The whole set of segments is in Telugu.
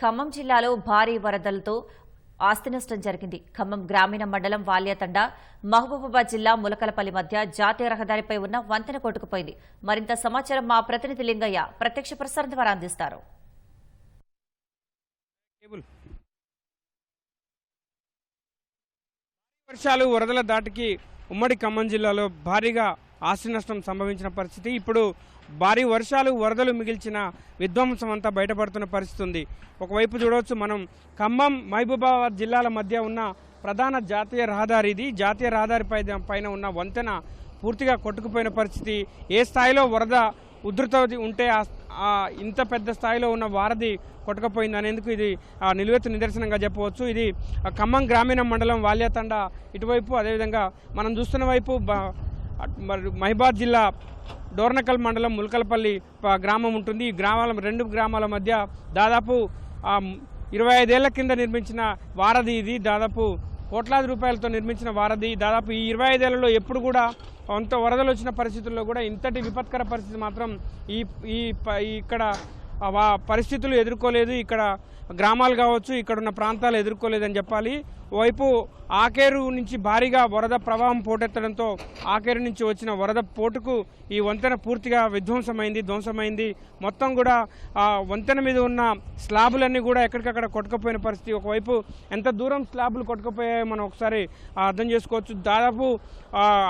ఖమ్మం జిల్లాలో భారీ వరదలతో ఆస్తి నష్టం జరిగింది. ఖమ్మం గ్రామీణ మండలం వాల్యతండ మహబూబాబాద్ జిల్లా ములకలపల్లి మధ్య జాతీయ రహదారిపై ఉన్న వంతెన కొట్టుకుపోయింది. మరింత సమాచారం మా ప్రతినిధి లింగయ్య ప్రత్యక్ష ప్రసారం ద్వారా అందిస్తారు. వర్షాలు వరదల దాటికి ఉమ్మడి ఖమ్మం జిల్లాలో భారీగా ఆస్తి నష్టం సంభవించిన పరిస్థితి. ఇప్పుడు భారీ వర్షాలు వరదలు మిగిల్చిన విధ్వంసం అంతా బయటపడుతున్న పరిస్థితి ఉంది. ఒకవైపు చూడవచ్చు మనం ఖమ్మం మహబూబాబాద్ జిల్లాల మధ్య ఉన్న ప్రధాన జాతీయ రహదారి ఇది. జాతీయ రహదారి పై- పైన ఉన్న వంతెన పూర్తిగా కొట్టుకుపోయిన పరిస్థితి. ఏ స్థాయిలో వరద ఉధృత ఉంటే ఇంత పెద్ద స్థాయిలో ఉన్న వారధి కొట్టకపోయింది అనేందుకు ఇది ఆ, నిలువెత్తు నిదర్శనంగా చెప్పవచ్చు. ఇది ఖమ్మం గ్రామీణ మండలం వాల్యాతండ ఇటువైపు అదేవిధంగా మనం చూస్తున్న వైపు బ- మరి మహిబాద్ జిల్లా డోర్నకల్ మండలం ములకలపల్లి గ్రామం ఉంటుంది. ఈ గ్రామాల రెండు గ్రామాల మధ్య దాదాపు ఇరవై ఐదేళ్ళ కింద నిర్మించిన వారధి ఇది. దాదాపు కోట్లాది రూపాయలతో నిర్మించిన వారధి. దాదాపు ఈ ఇరవై ఐదేళ్ళలో ఎప్పుడు కూడా అంత వరదలు వచ్చిన పరిస్థితుల్లో కూడా ఇంతటి విపత్కర పరిస్థితి మాత్రం ఈ ఈ ప- ఇక్కడ వా- పరిస్థితులు ఎదుర్కోలేదు. ఇక్కడ గ్రామాలు కావచ్చు ఇక్కడ ఉన్న ప్రాంతాలు ఎదుర్కోలేదని చెప్పాలి. ఓవైపు ఆకేరు నుంచి భారీగా వరద ప్రవాహం పోటెత్తడంతో ఆకేరు నుంచి వచ్చిన వరద పోటుకు ఈ వంతెన పూర్తిగా విధ్వంసమైంది ధ్వంసమైంది. మొత్తం కూడా ఆ వంతెన మీద ఉన్న స్లాబులన్నీ కూడా ఎక్కడికక్కడ కొట్టుకుపోయిన పరిస్థితి. ఒకవైపు ఎంత దూరం స్లాబులు కొట్టుకుపోయాయో మనం ఒకసారి అర్థం చేసుకోవచ్చు. దాదాపు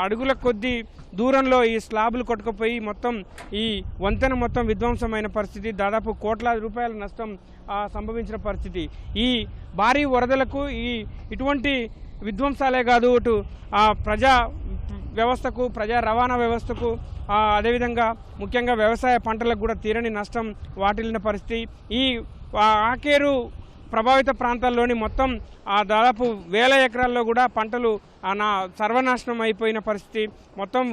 అడుగుల కొద్దీ దూరంలో ఈ స్లాబులు కొట్టుకుపోయి మొత్తం ఈ వంతెన మొత్తం విధ్వంసమైన పరిస్థితి. దాదాపు కోట్లాది రూపాయల నష్టం సంభవించిన పరిస్థితి. ఈ భారీ వరదలకు ఈ ఇటువంటి విధ్వంసాలే కాదు ఇటు ఆ, ప్రజా వ్యవస్థకు ప్రజా రవాణా వ్యవస్థకు అదేవిధంగా ముఖ్యంగా వ్యవసాయ పంటలకు కూడా తీరని నష్టం వాటిల్లిన పరిస్థితి. ఈ ఆకేరు ప్రభావిత ప్రాంతాల్లోని మొత్తం ఆ దాదాపు వేల ఎకరాల్లో కూడా పంటలు ఆ, నా సర్వనాశనం అయిపోయిన పరిస్థితి. మొత్తం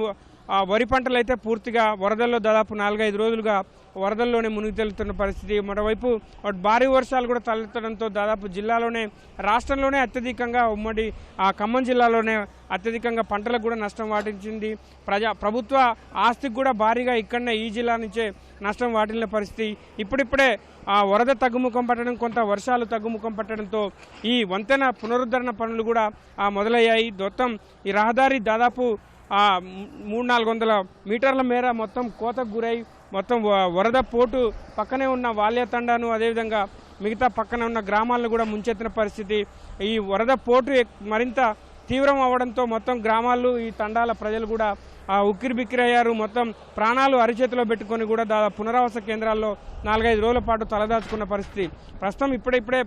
వరి పంటలు అయితే పూర్తిగా వరదల్లో దాదాపు నాలుగైదు రోజులుగా వరదల్లోనే మునిగి తేలుతున్న పరిస్థితి. మరోవైపు భారీ వర్షాలు కూడా తలెత్తడంతో దాదాపు జిల్లాలోనే రాష్ట్రంలోనే అత్యధికంగా ఉమ్మడి ఆ ఖమ్మం జిల్లాలోనే అత్యధికంగా పంటలకు కూడా నష్టం వాటించింది ప్రజా ప్రభుత్వ ఆస్తికి కూడా భారీగా ఇక్కడనే ఈ జిల్లా నుంచే నష్టం వాటిల్లిన పరిస్థితి. ఇప్పుడిప్పుడే ఆ వరద తగ్గుముఖం పట్టడం కొంత వర్షాలు తగ్గుముఖం పట్టడంతో ఈ వంతెన పునరుద్ధరణ పనులు కూడా మొదలయ్యాయి. మొత్తం ఈ రహదారి దాదాపు మూడు నాలుగు వందల మీటర్ల మేర మొత్తం కోతకు గురై మొత్తం వరద పోటు పక్కనే ఉన్న వాల్యతండాను అదేవిధంగా మిగతా పక్కన ఉన్న గ్రామాలను కూడా ముంచెత్తిన పరిస్థితి. ఈ వరద పోటు మరింత తీవ్రం అవడంతో మొత్తం గ్రామాలు ఈ తండాల ప్రజలు కూడా ఉక్కిరి బిక్కిరయ్యారు మొత్తం ప్రాణాలు అరిచేతిలో పెట్టుకొని కూడా దాదాపు పునరావాస కేంద్రాల్లో నాలుగైదు రోజుల పాటు తలదాచుకున్న పరిస్థితి. ప్రస్తుతం ఇప్పుడిప్పుడే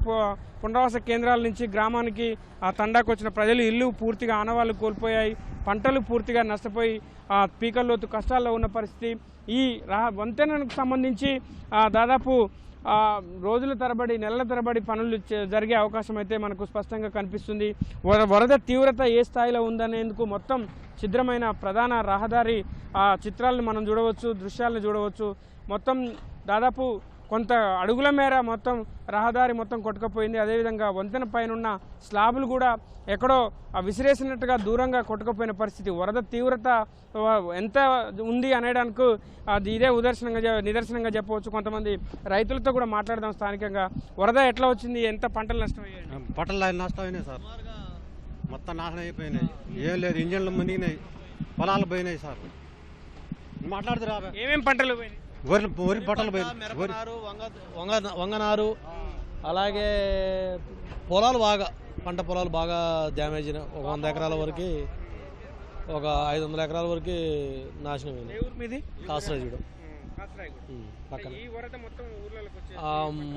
పునరావాస కేంద్రాల నుంచి గ్రామానికి ఆ తండాకు వచ్చిన ప్రజలు ఇల్లు పూర్తిగా ఆనవాళ్ళు కోల్పోయాయి. పంటలు పూర్తిగా నష్టపోయి ఆ, పీకల్లోతు కష్టాల్లో ఉన్న పరిస్థితి. ఈ వంతెనకు సంబంధించి దాదాపు రోజుల తరబడి నెలల తరబడి పనులు జరిగే అవకాశం అయితే మనకు స్పష్టంగా కనిపిస్తుంది. వరద తీవ్రత ఏ స్థాయిలో ఉందనేందుకు మొత్తం ఛిద్రమైన ప్రధాన రహదారి ఆ చిత్రాలను మనం చూడవచ్చు దృశ్యాలను చూడవచ్చు. మొత్తం దాదాపు కొంత అడుగుల మేర మొత్తం రహదారి మొత్తం కొట్టుకుపోయింది. అదేవిధంగా వంతెన పైన ఉన్న స్లాబులు కూడా ఎక్కడో విసిరేసినట్టుగా దూరంగా కొట్టుకుపోయిన పరిస్థితి. వరద తీవ్రత ఎంత ఉంది అనేయడానికి అది ఇదే ఉదర్శనంగా నిదర్శనంగా చెప్పవచ్చు. కొంతమంది రైతులతో కూడా మాట్లాడదాం స్థానికంగా. వరద ఎట్లా వచ్చింది? ఎంత పంటలు నష్టమయ్యాయి? పంటలు నష్టమైనాయి సార్. మొత్తం నాశనం అయిపోయినాయి. ఏం లేదు ఇంజన్లు మునిగినాయి పొలాలు పోయినాయి సార్. మాట్లాడుతురా ఏమేం పంటలు వరి వరి మిరపనారు వంగ వంగ వంగనారు అలాగే పొలాలు బాగా పంట పొలాలు బాగా డ్యామేజ్ అయినాయి. ఒక వంద ఎకరాల వరకు ఒక ఐదు వందల ఎకరాల వరకు నాశనం అయింది కాసరాజుడు. పక్కన. ఈ వరద మొత్తం ఊర్లలోకి వచ్చేసి ఆ,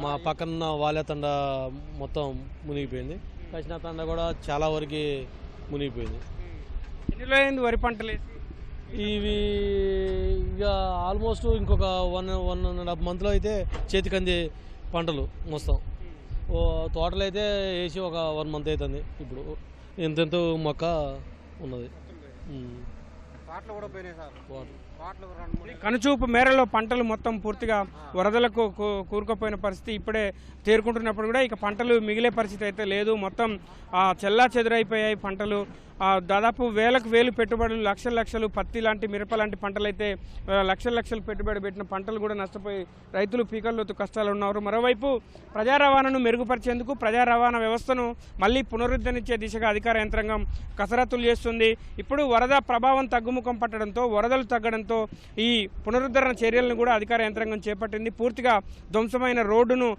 మా పక్కన వాలే తండ మొత్తం మునిగిపోయింది. కృష్ణా తండ కూడా చాలా వరకు మునిగిపోయింది. ఎన్ని రోజులైంది వరి పంటలు ఇవి ఇక ఆల్మోస్ట్ ఇంకొక వన్ వన్ అండ్ హాఫ్ మంత్లో అయితే చేతికి అందే పంటలు మొత్తం. తోటలు అయితే వేసి ఒక వన్ మంత్ అవుతుంది ఇప్పుడు. ఎంతెంత మొక్క ఉన్నది. పాటలు కూడా పోయినాయి సార్. వాటర్. కనుచూపు మేరలో పంటలు మొత్తం పూర్తిగా వరదలకు కూరుకుపోయిన పరిస్థితి ఇప్పుడే తేరుకుంటున్నప్పుడు కూడా ఇక పంటలు మిగిలే పరిస్థితి అయితే లేదు. మొత్తం చెల్లా చెదురైపోయాయి పంటలు. దాదాపు వేలకు వేలు పెట్టుబడులు లక్షల లక్షలు పత్తి లాంటి మిరప లాంటి పంటలు అయితే లక్షల లక్షలు పెట్టుబడి పెట్టిన పంటలు కూడా నష్టపోయి రైతులు పీకల్లోతు కష్టాలు ఉన్నారు. మరోవైపు ప్రజా రవాణాను మెరుగుపరిచేందుకు ప్రజా రవాణా వ్యవస్థను మళ్ళీ పునరుద్ధరించే దిశగా అధికార యంత్రాంగం కసరత్తులు చేస్తుంది. ఇప్పుడు వరద ప్రభావం తగ్గుముఖం పట్టడంతో వరదలు తగ్గడంతో ఈ పునరుద్ధరణ చర్యలను కూడా అధికార యంత్రాంగం చేపట్టింది. పూర్తిగా ధ్వంసమైన రోడ్డును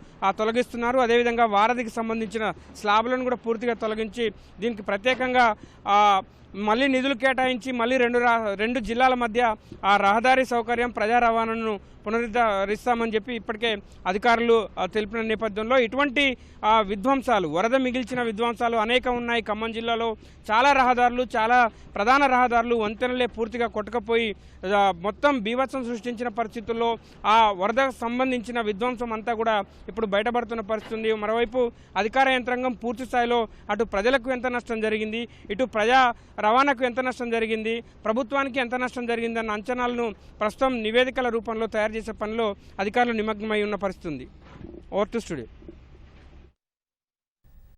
తొలగిస్తున్నారు. అదేవిధంగా వారధికి సంబంధించిన స్లాబ్లను కూడా పూర్తిగా తొలగించి దీనికి ప్రత్యేకంగా మళ్ళీ నిధులు కేటాయించి మళ్ళీ రెండు రా రెండు జిల్లాల మధ్య ఆ రహదారి సౌకర్యం ప్రజా రవాణాను పునరుద్ధరిస్తామని చెప్పి ఇప్పటికే అధికారులు తెలిపిన నేపథ్యంలో ఇటువంటి విధ్వంసాలు వరద మిగిల్చిన విధ్వంసాలు అనేక ఉన్నాయి. ఖమ్మం జిల్లాలో చాలా రహదారులు చాలా ప్రధాన రహదారులు వంతెనలే పూర్తిగా కొట్టుకపోయి మొత్తం బీభత్సం సృష్టించిన పరిస్థితుల్లో ఆ వరదకు సంబంధించిన విధ్వంసం అంతా కూడా ఇప్పుడు బయటపడుతున్న పరిస్థితి ఉంది మరోవైపు అధికార యంత్రాంగం పూర్తి స్థాయిలో అటు ప్రజలకు ఎంత నష్టం జరిగింది? ఇటు ప్రజా రవాణాకు ఎంత నష్టం జరిగింది? ప్రభుత్వానికి ఎంత నష్టం జరిగింది అన్న అంచనాలను ప్రస్తుతం నివేదికల రూపంలో తయారు చేసే పనిలో అధికారులు నిమగ్నమై ఉన్న పరిస్థితి ఉంది ఓవర్ టు స్టూడియో